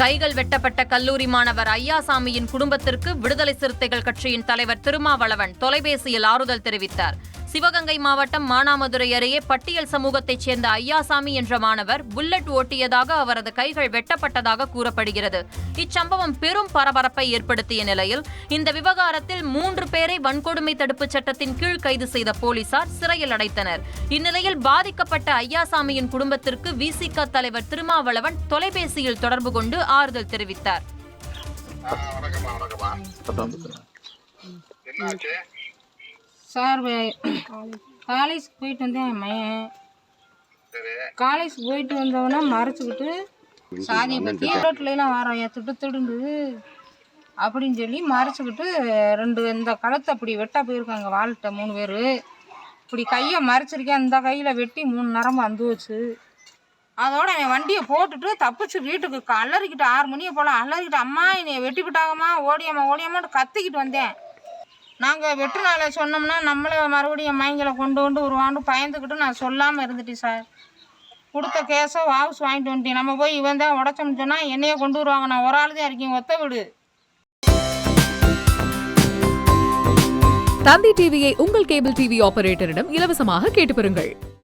கைகள் வெட்டப்பட்ட கல்லூரி மாணவர் ஐயாசாமியின் குடும்பத்திற்கு விடுதலை சிறுத்தைகள் கட்சியின் தலைவர் திருமாவளவன் தொலைபேசியில் ஆறுதல் தெரிவித்தார். சிவகங்கை மாவட்டம் மானாமதுரை அருகே பட்டியல் சமூகத்தைச் சேர்ந்த ஐயாசாமி என்ற மாணவர் புல்லட் ஓட்டியதாக அவரது கைகள் வெட்டப்பட்டதாக கூறப்படுகிறது. இச்சம்பவம் பெரும் பரபரப்பை ஏற்படுத்திய நிலையில் இந்த விவகாரத்தில் மூன்று பேரை வன்கொடுமை தடுப்புச் சட்டத்தின் கீழ் கைது செய்த போலீசார் சிறையில் அடைத்தனர். இந்நிலையில் பாதிக்கப்பட்ட ஐயாசாமியின் குடும்பத்திற்கு விசிக தலைவர் திருமாவளவன் தொலைபேசியில் தொடர்பு கொண்டு ஆறுதல் தெரிவித்தார். என்னாச்சு? Sir college. போயிட்டு வந்தேன் என் மையன் காலேஜ் போயிட்டு வந்தவனா மறைச்சிக்கிட்டு சாதி பற்றி ரோட்லாம் வரோம் என் திட்டு திடுண்டு அப்படின்னு சொல்லி மறைச்சிக்கிட்டு ரெண்டு இந்த கழுத்தை அப்படி வெட்ட போயிருக்காங்க வாழ்கிட்ட மூணு பேர். இப்படி கையை மறைச்சிருக்கேன் இந்த கையில் வெட்டி மூணு நரம்பு வந்து வச்சு. அதோட என் வண்டியை போட்டுட்டு தப்பிச்சு வீட்டுக்கு அலறிக்கிட்டு ஆறு மணியை போல் அலறிக்கிட்டு அம்மா என்னைய வெட்டி விட்டாங்கம்மா ஓடியம்மா ஓடியம்மான்னு கத்திக்கிட்டு வந்தேன். நாங்கள் வெற்று நாளை சொன்னோம்னா நம்மளை மறுபடியும் மைங்களை கொண்டு கொண்டு வருவான்னு பயந்துக்கிட்டு நான் சொல்லாமல் இருந்துட்டேன் சார். கொடுத்த கேஸை வாபஸ் வாங்கிட்டு வந்துட்டேன். நம்ம போய் இவன் தான் உடச்சோம்னு சொன்னால் என்னையே கொண்டு வருவாங்க. நான் ஒரு ஆள் தான் இருக்கேன். ஒத்த விடு. தந்தி டிவியை உங்கள் கேபிள் டிவி ஆபரேட்டரிடம் இலவசமாக கேட்டு பெறுங்கள்.